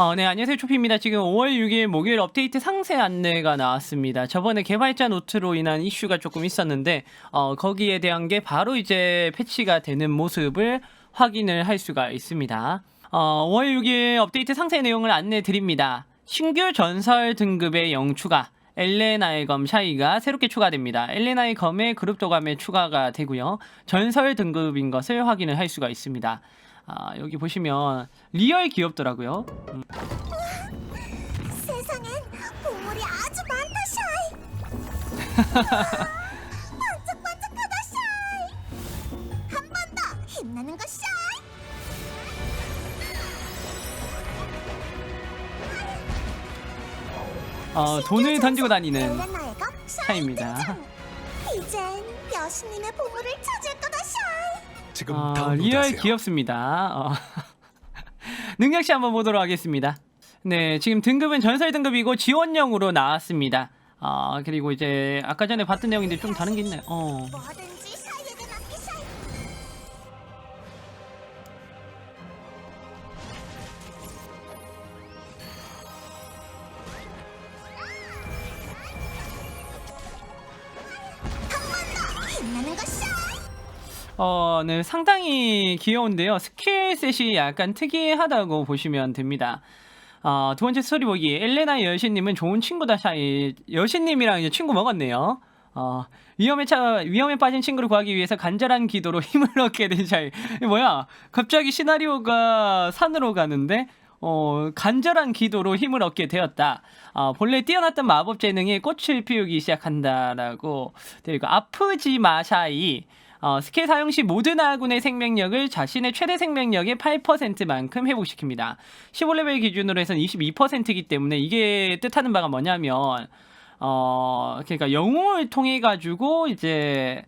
어, 네, 안녕하세요. 초피입니다. 지금 5월 6일 목요일 업데이트 상세 안내가 나왔습니다. 저번에 개발자 노트로 인한 이슈가 조금 있었는데, 어, 거기에 대한 게 바로 이제 패치가 되는 모습을 확인을 할 수가 있습니다. 어, 5월 6일 업데이트 상세 내용을 안내 드립니다. 신규 전설 등급의 영 추가. 엘레나의 검 샤이가 새롭게 추가됩니다. 엘레나의 검의 그룹 도감에 추가가 되고요. 전설 등급인 것을 확인을 할 수가 있습니다. 아, 여기 보시면 리얼 귀엽더라고요. 세상엔 보물이 아주 많다 샤이. 반짝반짝하다 샤이. 한 번 더 힘내는 거 샤이. 어, 돈을 던지고 다니는. 등장. 이젠 여신님의 보물을 샤이 지금 어, 다운로드하세요. 리얼 귀엽습니다. 어. 능력치 한번 보도록 하겠습니다. 네, 지금 등급은 전설 등급이고 지원형으로 나왔습니다. 아, 그리고 이제 아까 전에 봤던 내용인데 좀 다른 게 있네. 어. 어, 네, 상당히 귀여운데요. 스킬셋이 약간 특이하다고 보시면 됩니다. 어, 두 번째 스토리 보기. 엘레나 여신님은 좋은 친구다, 샤이. 여신님이랑 이제 친구 먹었네요. 어, 위험에 차, 위험에 빠진 친구를 구하기 위해서 간절한 기도로 힘을 얻게 된 샤이. 뭐야? 갑자기 시나리오가 산으로 가는데, 어, 간절한 기도로 힘을 얻게 되었다. 어, 본래 뛰어났던 마법 재능이 꽃을 피우기 시작한다라고 있고, 아프지 마, 샤이. 어, 스킬 사용 시 모든 아군의 생명력을 자신의 최대 생명력의 8%만큼 회복시킵니다. 15레벨 기준으로 해서는 22%이기 때문에 이게 뜻하는 바가 뭐냐면 어, 그러니까 영웅을 통해 가지고 이제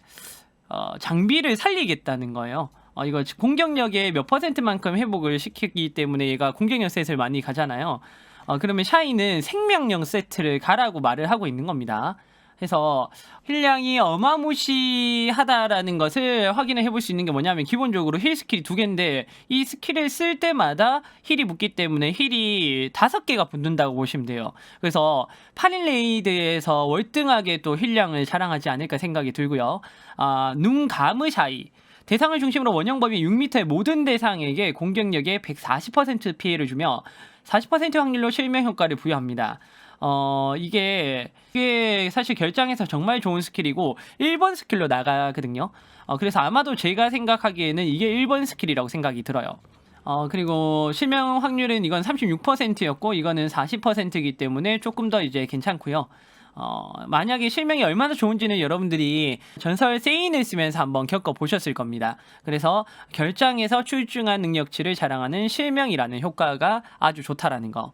어, 장비를 살리겠다는 거예요. 어, 이거 공격력의 몇 퍼센트만큼 회복을 시키기 때문에 얘가 공격력 셋을 많이 가잖아요. 어, 그러면 샤이는 생명력 세트를 가라고 말을 하고 있는 겁니다. 해서 힐량이 어마무시하다라는 것을 확인을 해볼 수 있는 게 뭐냐면 기본적으로 힐 스킬이 두 개인데 이 스킬을 쓸 때마다 힐이 붙기 때문에 힐이 다섯 개가 붙는다고 보시면 돼요. 그래서 8일 레이드에서 월등하게 또 힐량을 자랑하지 않을까 생각이 들고요. 아, 눈 감으샤이. 대상을 중심으로 원형 범위 6m의 모든 대상에게 공격력의 140% 피해를 주며 40% 확률로 실명 효과를 부여합니다. 어, 이게, 이게 사실 결장에서 정말 좋은 스킬이고, 1번 스킬로 나가거든요. 어, 그래서 아마도 제가 생각하기에는 이게 1번 스킬이라고 생각이 들어요. 어, 그리고 실명 확률은 이건 36%였고, 이거는 40%이기 때문에 조금 더 이제 괜찮고요. 어, 만약에 실명이 얼마나 좋은지는 여러분들이 전설 세인을 쓰면서 한번 겪어보셨을 겁니다. 그래서 결장에서 출중한 능력치를 자랑하는 실명이라는 효과가 아주 좋다라는 거.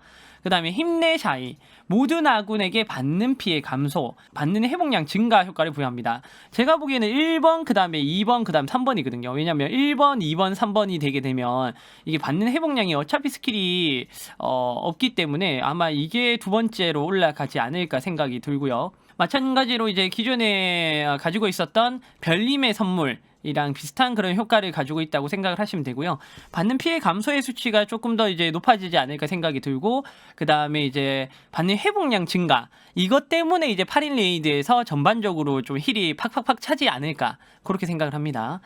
그 다음에 힘내샤이. 모든 아군에게 받는 피해 감소, 받는 회복량 증가 효과를 부여합니다. 제가 보기에는 1번, 그 다음에 2번, 그 다음 3번이거든요. 왜냐면 1번, 2번, 3번이 되게 되면 이게 받는 회복량이 어차피 스킬이 어, 없기 때문에 아마 이게 두 번째로 올라가지 않을까 생각이 들고요. 마찬가지로 이제 기존에 어, 가지고 있었던 별님의 선물 이랑 비슷한 그런 효과를 가지고 있다고 생각을 하시면 되고요. 받는 피해 감소의 수치가 조금 더 이제 높아지지 않을까 생각이 들고 그 다음에 이제 받는 회복량 증가 이것 때문에 이제 8인 레이드에서 전반적으로 좀 힐이 팍팍팍 차지 않을까 그렇게 생각을 합니다.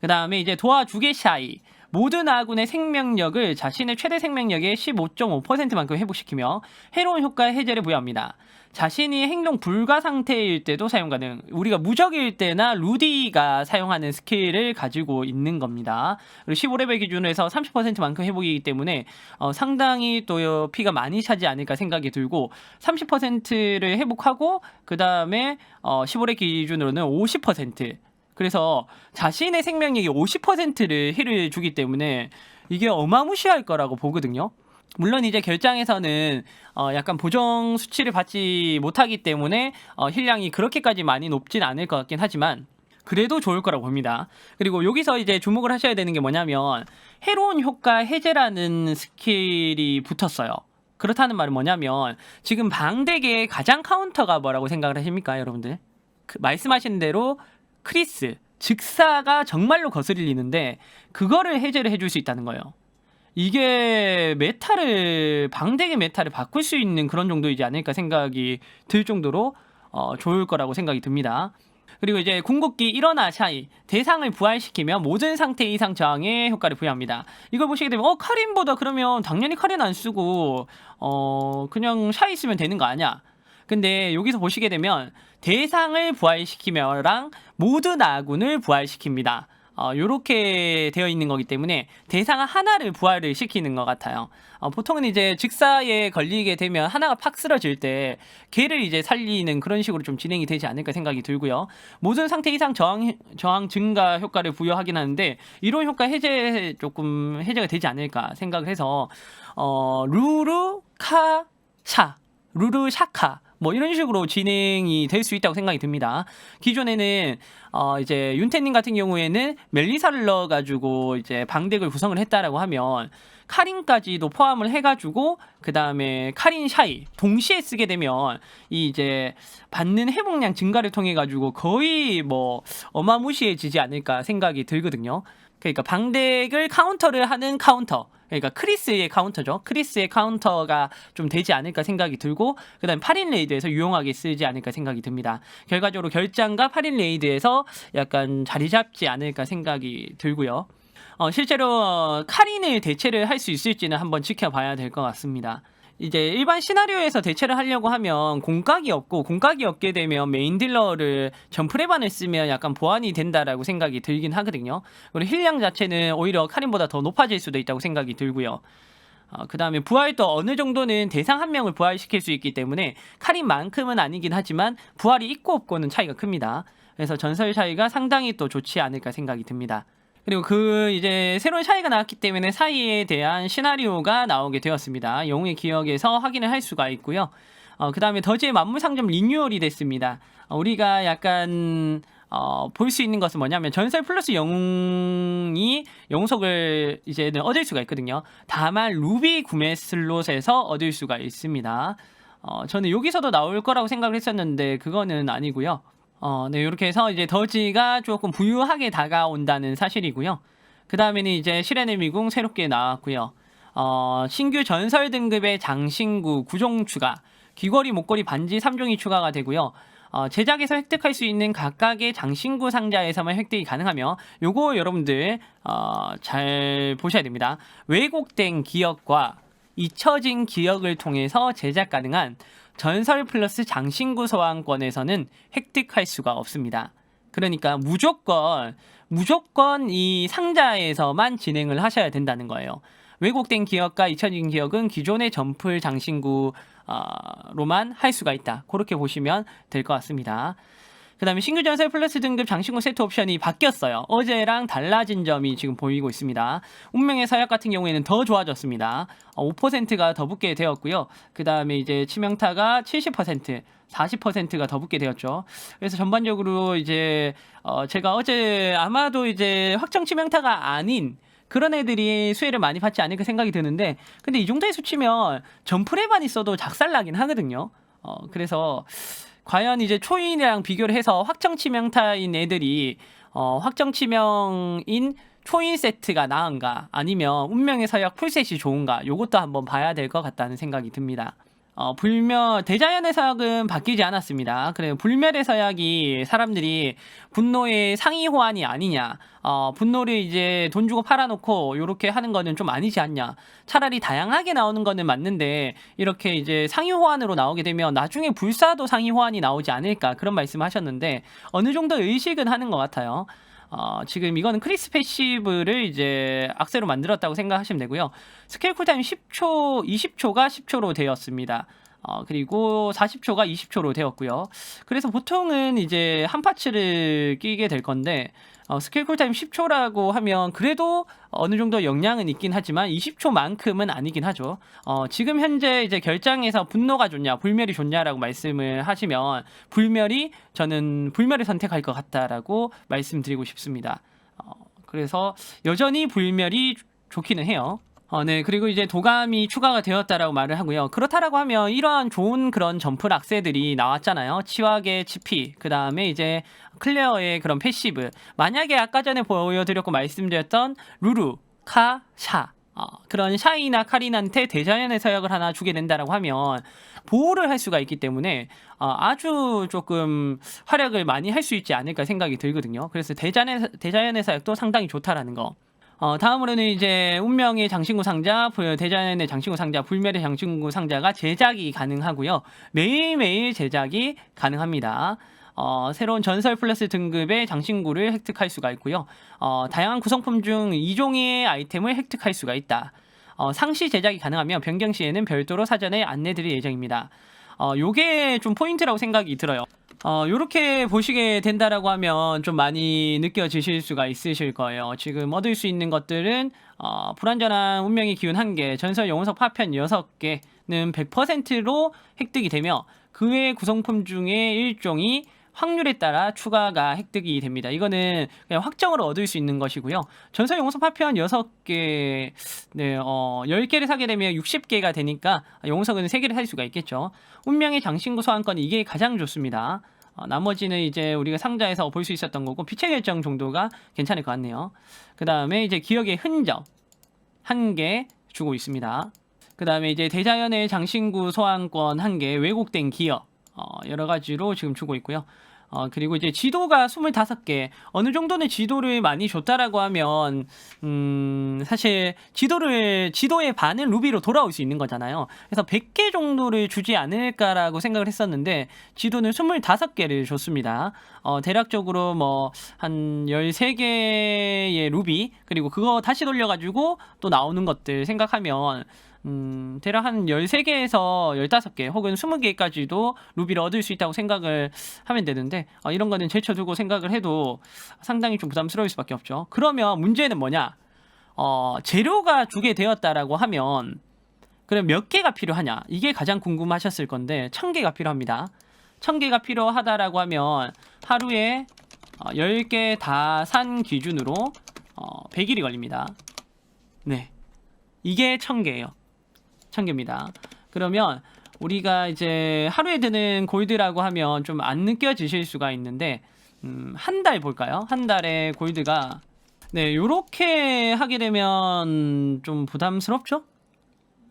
그 다음에 이제 도와주게 샤이 모든 아군의 생명력을 자신의 최대 생명력의 15.5%만큼 회복시키며 해로운 효과 해제를 부여합니다. 자신이 행동 불가 상태일 때도 사용 가능. 우리가 무적일 때나 루디가 사용하는 스킬을 가지고 있는 겁니다. 그리고 15레벨 기준으로 해서 30%만큼 회복이기 때문에 어, 상당히 또 피가 많이 차지 않을까 생각이 들고 30%를 회복하고 그 다음에 어, 15레벨 기준으로는 50% 그래서 자신의 생명력이 50%를 힐을 주기 때문에 이게 어마무시할 거라고 보거든요. 물론 이제 결장에서는 어 약간 보정 수치를 받지 못하기 때문에 어 힐량이 그렇게까지 많이 높진 않을 것 같긴 하지만 그래도 좋을 거라고 봅니다. 그리고 여기서 이제 주목을 하셔야 되는 게 뭐냐면 해로운 효과 해제라는 스킬이 붙었어요. 그렇다는 말은 뭐냐면 지금 방덱의 가장 카운터가 뭐라고 생각을 하십니까, 여러분들? 그 말씀하신 대로 크리스 즉사가 정말로 거슬리는데 그거를 해제를 해줄 수 있다는 거예요. 이게 메타를 방대의 메타를 바꿀 수 있는 그런 정도이지 않을까 생각이 들 정도로 어, 좋을 거라고 생각이 듭니다. 그리고 이제 궁극기 일어나 샤이 대상을 부활시키면 모든 상태 이상 저항에 효과를 부여합니다. 이걸 보시게 되면 어 카린보다 그러면 당연히 카린 안 쓰고 어 그냥 샤이 쓰면 되는 거 아니야? 근데 여기서 보시게 되면 대상을 부활시키며랑 모든 아군을 부활시킵니다. 어, 요렇게 되어 있는 거기 때문에 대상 하나를 부활을 시키는 것 같아요. 어, 보통은 이제 직사에 걸리게 되면 하나가 팍 쓰러질 때 걔를 이제 살리는 그런 식으로 좀 진행이 되지 않을까 생각이 들고요. 모든 상태 이상 저항, 저항 증가 효과를 부여하긴 하는데 이런 효과 해제 조금 해제가 되지 않을까 생각을 해서 어, 루루 카차 루루 샤카 뭐 이런 식으로 진행이 될 수 있다고 생각이 듭니다. 기존에는 어 이제 윤태님 같은 경우에는 멜리사를 넣어 가지고 이제 방덱을 구성을 했다라고 하면 카린까지도 포함을 해가지고 그 다음에 카린 샤이 동시에 쓰게 되면 이 이제 받는 회복량 증가를 통해 가지고 거의 뭐 어마무시해지지 않을까 생각이 들거든요. 그러니까 방덱을 카운터를 하는 카운터. 그러니까 크리스의 카운터죠. 크리스의 카운터가 좀 되지 않을까 생각이 들고 그다음 8인 레이드에서 유용하게 쓰지 않을까 생각이 듭니다. 결과적으로 결장과 8인 레이드에서 약간 자리 잡지 않을까 생각이 들고요. 어, 실제로 어, 카린을 대체를 할 수 있을지는 한번 지켜봐야 될 것 같습니다. 이제 일반 시나리오에서 대체를 하려고 하면 공각이 없고 공각이 없게 되면 메인 딜러를 점프레반을 쓰면 약간 보완이 된다라고 생각이 들긴 하거든요. 그리고 힐량 자체는 오히려 카린보다 더 높아질 수도 있다고 생각이 들고요. 어, 그 다음에 부활도 어느 정도는 대상 한 명을 부활시킬 수 있기 때문에 카린만큼은 아니긴 하지만 부활이 있고 없고는 차이가 큽니다. 그래서 전설 차이가 상당히 또 좋지 않을까 생각이 듭니다. 그리고 그 이제 새로운 샤이가 나왔기 때문에 사이에 대한 시나리오가 나오게 되었습니다. 영웅의 기억에서 확인을 할 수가 있고요. 어, 그 다음에 더지의 만물상점 리뉴얼이 됐습니다. 어, 우리가 약간 어, 볼 수 있는 것은 뭐냐면 전설 플러스 영웅이 영속을 이제는 얻을 수가 있거든요. 다만 루비 구매 슬롯에서 얻을 수가 있습니다. 어, 저는 여기서도 나올 거라고 생각을 했었는데 그거는 아니고요. 어, 네, 이렇게 해서 이제 더지가 조금 부유하게 다가온다는 사실이고요. 그 다음에는 이제 시레네 미궁 새롭게 나왔고요. 어, 신규 전설 등급의 장신구 구종 추가, 귀걸이, 목걸이, 반지 3종이 추가가 되고요. 어, 제작에서 획득할 수 있는 각각의 장신구 상자에서만 획득이 가능하며 요거 여러분들 어, 잘 보셔야 됩니다. 왜곡된 기억과 잊혀진 기억을 통해서 제작 가능한 전설 플러스 장신구 소환권에서는 획득할 수가 없습니다. 그러니까 무조건 무조건 이 상자에서만 진행을 하셔야 된다는 거예요. 왜곡된 기억과 잊혀진 기억은 기존의 점플 장신구로만 할 수가 있다. 그렇게 보시면 될 것 같습니다. 그 다음에 신규 전설 플러스 등급 장신구 세트 옵션이 바뀌었어요. 어제랑 달라진 점이 지금 보이고 있습니다. 운명의 사약 같은 경우에는 더 좋아졌습니다. 어, 5%가 더 붙게 되었고요. 그 다음에 이제 치명타가 70%, 40%가 더 붙게 되었죠. 그래서 전반적으로 이제 어, 제가 어제 아마도 이제 확정 치명타가 아닌 그런 애들이 수혜를 많이 받지 않을까 생각이 드는데 근데 이 정도의 수치면 점프레만 있어도 작살나긴 하거든요. 어, 그래서 과연 이제 초인이랑 비교를 해서 확정 치명타인 애들이 어, 확정 치명인 초인 세트가 나은가 아니면 운명의 서약 풀셋이 좋은가 요것도 한번 봐야 될 것 같다는 생각이 듭니다. 어, 불멸 대자연의 서약은 바뀌지 않았습니다. 그래 불멸의 서약이 사람들이 분노의 상위 호환이 아니냐, 어, 분노를 이제 돈 주고 팔아놓고 요렇게 하는 거는 좀 아니지 않냐. 차라리 다양하게 나오는 거는 맞는데 이렇게 이제 상위 호환으로 나오게 되면 나중에 불사도 상위 호환이 나오지 않을까 그런 말씀하셨는데 어느 정도 의식은 하는 것 같아요. 어, 지금 이거는 크리스 패시브를 이제 악세로 만들었다고 생각하시면 되고요. 스케일 쿨타임 10초, 20초가 10초로 되었습니다. 어, 그리고 40초가 20초로 되었고요. 그래서 보통은 이제 한 파츠를 끼게 될 건데, 어, 스케일 쿨타임 10초라고 하면 그래도 어느 정도 영향은 있긴 하지만 20초만큼은 아니긴 하죠. 어, 지금 현재 이제 결장에서 분노가 좋냐, 불멸이 좋냐라고 말씀을 하시면 불멸이 저는 불멸을 선택할 것 같다라고 말씀드리고 싶습니다. 어, 그래서 여전히 불멸이 좋기는 해요. 어, 네. 그리고 이제 도감이 추가가 되었다라고 말을 하고요. 그렇다라고 하면 이러한 좋은 그런 점프 락세들이 나왔잖아요. 치wak의 치피, 그 다음에 이제 클레어의 그런 패시브. 만약에 아까 전에 보여드렸고 말씀드렸던 루루, 카, 샤. 어, 그런 샤이나 카린한테 대자연의 서약을 하나 주게 된다라고 하면 보호를 할 수가 있기 때문에 어, 아주 조금 활약을 많이 할 수 있지 않을까 생각이 들거든요. 그래서 대자연의, 대자연의 서약도 상당히 좋다라는 거. 어, 다음으로는 이제 운명의 장신구 상자, 불- 대자연의 장신구 상자, 불멸의 장신구 상자가 제작이 가능하고요. 매일매일 제작이 가능합니다. 어, 새로운 전설 플러스 등급의 장신구를 획득할 수가 있고요. 어, 다양한 구성품 중 2종의 아이템을 획득할 수가 있다. 어, 상시 제작이 가능하며 변경 시에는 별도로 사전에 안내 드릴 예정입니다. 어, 요게 좀 포인트라고 생각이 들어요. 어, 요렇게 보시게 된다라고 하면 좀 많이 느껴지실 수가 있으실 거예요. 지금 얻을 수 있는 것들은, 어, 불완전한 운명의 기운 1개, 전설 영혼석 파편 6개는 100%로 획득이 되며, 그 외 구성품 중에 일종이 확률에 따라 추가가 획득이 됩니다. 이거는 그냥 확정으로 얻을 수 있는 것이고요. 전설 영웅석 파편 6개, 네, 어, 10개를 사게 되면 60개가 되니까 영웅석은 3개를 살 수가 있겠죠. 운명의 장신구 소환권 이게 가장 좋습니다. 어, 나머지는 이제 우리가 상자에서 볼 수 있었던 거고 빛의 결정 정도가 괜찮을 것 같네요. 그 다음에 이제 기억의 흔적 한 개 주고 있습니다. 그 다음에 이제 대자연의 장신구 소환권 한 개, 왜곡된 기억 어, 여러 가지로 지금 주고 있고요. 어, 그리고 이제 지도가 25개. 어느 정도는 지도를 많이 줬다라고 하면, 음, 사실 지도를, 지도의 반은 루비로 돌아올 수 있는 거잖아요. 그래서 100개 정도를 주지 않을까라고 생각을 했었는데, 지도는 25개를 줬습니다. 어, 대략적으로 뭐, 한 13개의 루비, 그리고 그거 다시 돌려 가지고 또 나오는 것들 생각하면, 음, 대략 한 13개에서 15개 혹은 20개까지도 루비를 얻을 수 있다고 생각을 하면 되는데 어, 이런 거는 제쳐두고 생각을 해도 상당히 좀 부담스러울 수밖에 없죠. 그러면 문제는 뭐냐? 어, 재료가 주게 되었다라고 하면 그럼 몇 개가 필요하냐? 이게 가장 궁금하셨을 건데 1000개가 필요합니다. 1000개가 필요하다라고 하면 하루에 어, 10개 다 산 기준으로 어, 100일이 걸립니다. 네. 이게 1000개예요. 1000개입니다. 그러면 우리가 이제 하루에 드는 골드라고 하면 좀 안 느껴지실 수가 있는데 음, 한 달 볼까요? 한 달에 골드가 네, 요렇게 하게 되면 좀 부담스럽죠?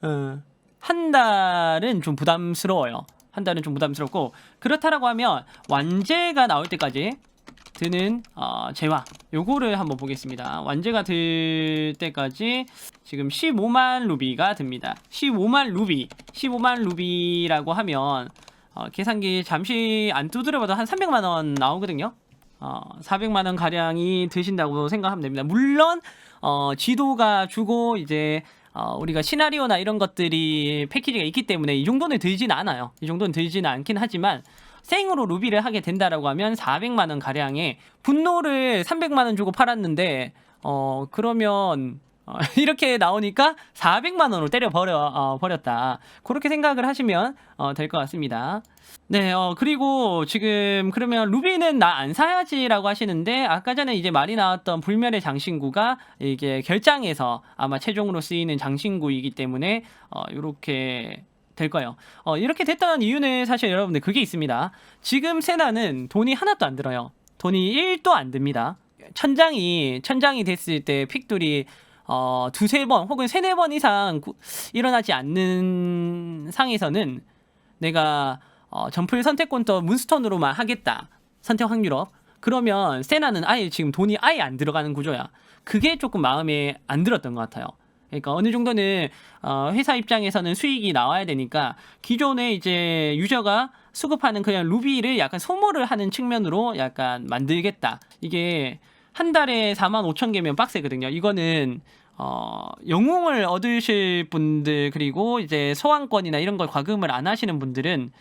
어, 한 달은 좀 부담스러워요. 한 달은 좀 부담스럽고 그렇다라고 하면 완제가 나올 때까지 드는 어, 재화 요거를 한번 보겠습니다. 완제가 들 때까지 지금 15만 루비가 듭니다. 15만 루비, 15만 루비라고 하면 어, 계산기 잠시 안 두드려봐도 한 300만 원 나오거든요. 어, 400만 원 가량이 드신다고 생각하면 됩니다. 물론 어, 지도가 주고 이제 어, 우리가 시나리오나 이런 것들이 패키지가 있기 때문에 이 정도는 들진 않아요. 이 정도는 들지는 않긴 하지만 생으로 루비를 하게 된다라고 하면 400만 원 가량의 분노를 300만 원 주고 팔았는데 어 그러면 어, 이렇게 나오니까 400만 원으로 때려 버려 어, 버렸다. 그렇게 생각을 하시면 어, 될 것 같습니다. 네, 어, 그리고 지금 그러면 루비는 나 안 사야지라고 하시는데 아까 전에 이제 말이 나왔던 불멸의 장신구가 이게 결장에서 아마 최종으로 쓰이는 장신구이기 때문에 어, 이렇게 될 거예요. 어, 이렇게 됐던 이유는 사실 여러분들 그게 있습니다. 지금 세나는 돈이 하나도 안 들어요. 돈이 1도 안 듭니다. 천장이 천장이 됐을 때 픽들이 어, 두세 번 혹은 세네 번 이상 구- 일어나지 않는 상에서는 내가 어, 점플 선택권 또 문스턴으로만 하겠다. 선택 확률업. 그러면 세나는 아예 지금 돈이 아예 안 들어가는 구조야. 그게 조금 마음에 안 들었던 것 같아요. 그러니까 어느 정도는 어, 회사 입장에서는 수익이 나와야 되니까 기존에 이제 유저가 수급하는 그냥 루비를 약간 소모를 하는 측면으로 약간 만들겠다. 이게 한 달에 4만 5천 개면 빡세거든요. 이거는 어, 영웅을 얻으실 분들 그리고 이제 소환권이나 이런 걸 과금을 안 하시는 분들은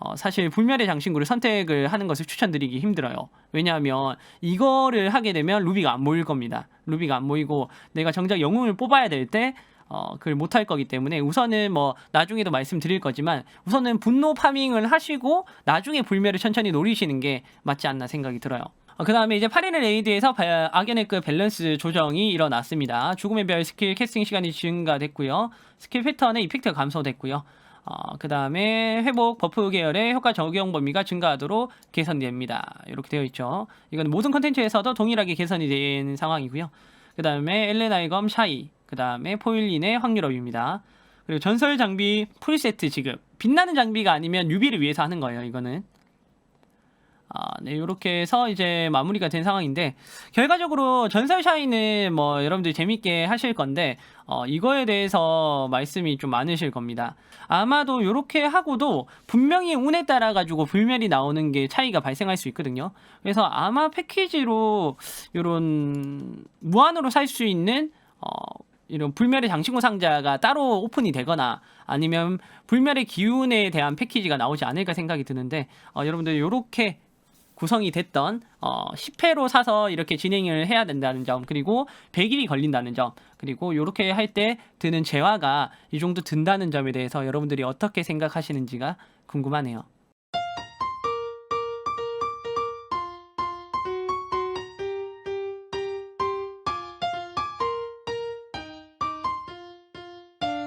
어, 사실 불멸의 장신구를 선택을 하는 것을 추천드리기 힘들어요. 왜냐하면 이거를 하게 되면 루비가 안 모일 겁니다. 루비가 안 모이고 내가 정작 영웅을 뽑아야 될 때 어, 그걸 못할 거기 때문에 우선은 뭐 나중에도 말씀드릴 거지만 우선은 분노 파밍을 하시고 나중에 불멸을 천천히 노리시는 게 맞지 않나 생각이 들어요. 어, 그 다음에 이제 8인의 레이드에서 바- 악연의급 밸런스 조정이 일어났습니다. 죽음의 별 스킬 캐스팅 시간이 증가됐고요. 스킬 패턴의 이펙트가 감소됐고요. 어, 그 다음에 회복 버프 계열의 효과 적용 범위가 증가하도록 개선됩니다. 이렇게 되어 있죠. 이건 모든 컨텐츠에서도 동일하게 개선이 된 상황이고요. 그 다음에 엘레나의 검 샤이 그 다음에 포일린의 확률업입니다. 그리고 전설 장비 풀세트 지급. 빛나는 장비가 아니면 유비를 위해서 하는 거예요. 이거는. 아, 네, 이렇게 해서 이제 마무리가 된 상황인데 결과적으로 전설 샤이는 뭐 여러분들 재밌게 하실 건데 어, 이거에 대해서 말씀이 좀 많으실 겁니다. 아마도 이렇게 하고도 분명히 운에 따라 가지고 불멸이 나오는 게 차이가 발생할 수 있거든요. 그래서 아마 패키지로 이런 무한으로 살 수 있는 어, 이런 불멸의 장신구 상자가 따로 오픈이 되거나 아니면 불멸의 기운에 대한 패키지가 나오지 않을까 생각이 드는데 어, 여러분들 이렇게 구성이 됐던 어, 10회로 사서 이렇게 진행을 해야 된다는 점 그리고 100일이 걸린다는 점 그리고 이렇게 할 때 드는 재화가 이 정도 든다는 점에 대해서 여러분들이 어떻게 생각하시는지가 궁금하네요.